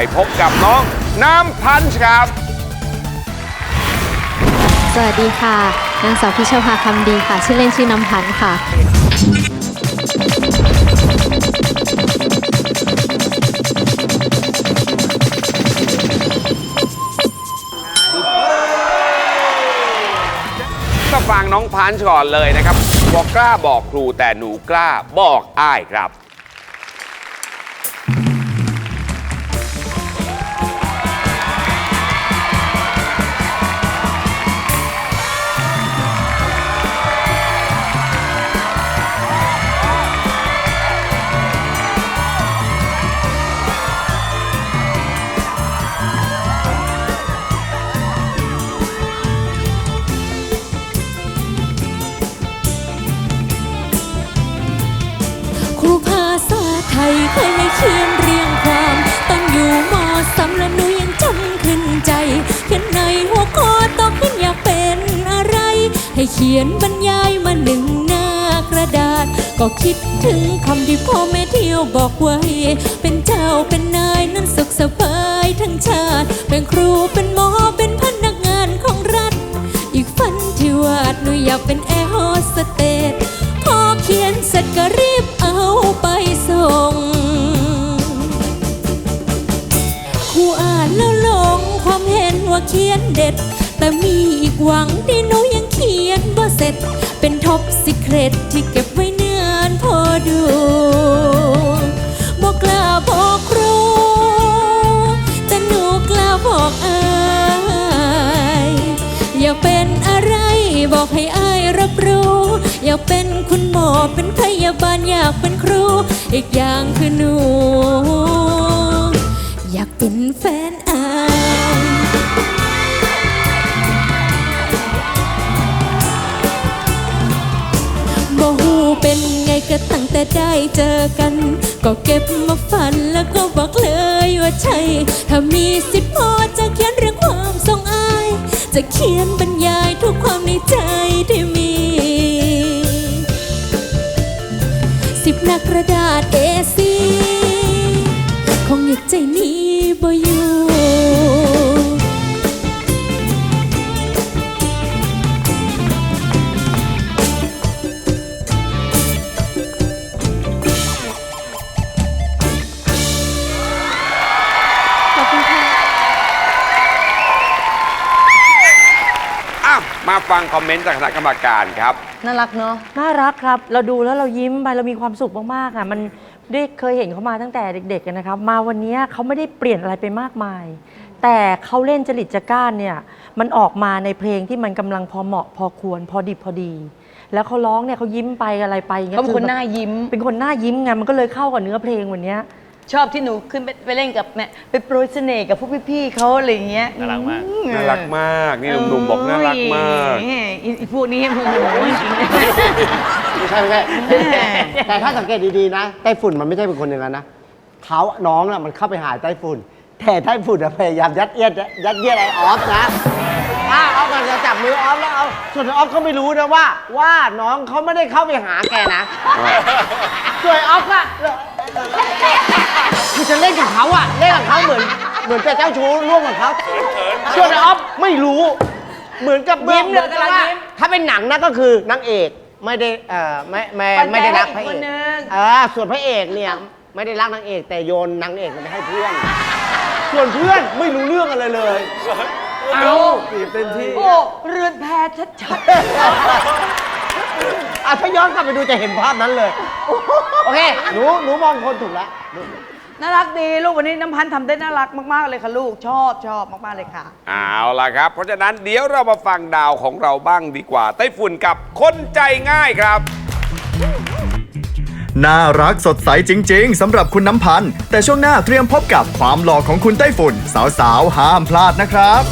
ไปพบกับน้องน้ำพันธ์ครับ สวัสดีค่ะ นางสาวพิชภาคำดีค่ะ ชื่อเล่นชื่อน้ำพันธ์ค่ะมาฟังน้องพันธ์ก่อนเลยนะครับบอกกล้าบอกครูแต่หนูกล้าบอกอ้ายครับ ษาไทยเคยให้เขียนเรียงความตอนอยู่มสามและหนูยังจำขึ้นใจเขียนในหัวข้อตองขึ้นอยากเป็นอะไร ให้เขียนบรรยายมาหนึ่งหน้ากระดาษ ก็คิดถึงคำที่พ่อแม่เที่ยวบอกไว้ เป็นเจ้าเป็นนายนั้นสุขสบายทั้งชาติ ว่าเขียนเด็ด แต่มีอีกหวังที่หนูยังเขียนบ่เสร็จ เป็นท็อปสิเครตที่เก็บไว้เนื่อนพอดูบอกกล้าบอกครูแต่หนูกล้าบอกอายอย่าเป็นอะไรบอกให้อายรับรู้ อยากเป็นคุณหมอเป็นพยาบาลอยากเป็นครู อีกอย่างคือหนู เป็นไงก็ตั้งแต่ได้เจอกัน ก็เก็บมาฝันแล้วก็บอกเลยว่าใช่ ถ้ามีสิทธิ์พอจะเขียนเรื่องความทรงอาย จะเขียนบรรยายทุกความในใจที่มี สิบหนักกระดาษ A4 คงอยากใจนี้บ่อยู่ มาฟังคอมเมนต์จากคณะกรรมการครับ น่ารักเนาะน่ารักครับ เราดูแล้วเรายิ้มไปเรามีความสุขมากๆอะ มันได้เคยเห็นเขามาตั้งแต่เด็กๆอะนะครับ มาวันนี้เขาไม่ได้เปลี่ยนอะไรไปมากมาย แต่เขาเล่นจริตจักร้านเนี่ย มันออกมาในเพลงที่มันกำลังพอเหมาะพอควร พอดิบพอดี แล้วเขาร้องเนี่ยเขายิ้มไปอะไรไปอย่างเงี้ยเขาเป็นคนอแบบหน้ายิ้ม เป็นคนหน้ายิ้มไงมันก็เลยเข้ากับเนื้อเพลงวันเนี้ย ชอบที่หนูขึ้นไปไปเล่นกับแม่ไปโปรยเสน่ห์กับพวกพี่ๆเขาอะไรอย่างเงี้ยน่ารักมาก อืน่ารักมากนี่หนุ่มๆบอกน่ารักมาก โอ้ยอีอีพวกนี้โอ้โหจริงไม่ใช่ไม่ใช่แต่ถ้าสังเกตดีๆนะไต้ฝุ่นมันไม่ใช่เป็นคนอย่างนั้นนะเท้าน้องน่ะมันเข้าไปหาไต้ฝุ่นแต่ไต้ฝุ่นอะพยายามยัดเยียดยัดเยียดไอออฟนะถ้าออฟมันจะจับมือออฟแล้วเอาส่วนออฟก็ไม่รู้นะว่า ว่าน้องเขาไม่ได้เข้าไปหาแกนะส่วนออฟอะ คือจะเล่นกับเขาอะเล่นกับเขาเหมือน เหมือนเป็นเจ้าชู้ร่วมกับเขาส่วนออฟไม่รู้ เหมือนกับยิ้มเลยหอนกำลังว่ายิ้ม ถ้าเป็นหนังนะก็คือนางเอกไม่ได้เอ่อไม่ไม่ปันใจไม่ได้รักพให้ระอีเอกกคนนึงเออส่วนพระเอกเนี่ยไม่ได้รักนางเอก แต่โยนนางเอกไปให้เพื่อน ส่วนเพื่อนไม่รู้เรื่องอะไรเลย เอาจีบเต็มที่ โอ้ เรือนแพชัด อะถ้าย้อนกลับไปดูจะเห็นภาพนั้นเลย โอเค หนูหนูมองคนถูกแล้วหนูๆน่ารักดีลูกวันนี้น้ำพันธ์ทำได้น่ารักมาก ๆ เลยค่ะลูกชอบชอบมาก ๆ เลยค่ะ เอาล่ะครับ เพราะฉะนั้นเดี๋ยวเรามาฟังดาวของเราบ้างดีกว่า ไต้ฝุ่นกับคนใจง่ายครับ น่ารักสดใสจริง ๆสำหรับคุณน้ำพันธ์แต่ช่วงหน้าเตรียมพบกับความหล่อของคุณไต้ฝุ่น สาว ๆ ห้ามพลาดนะครับ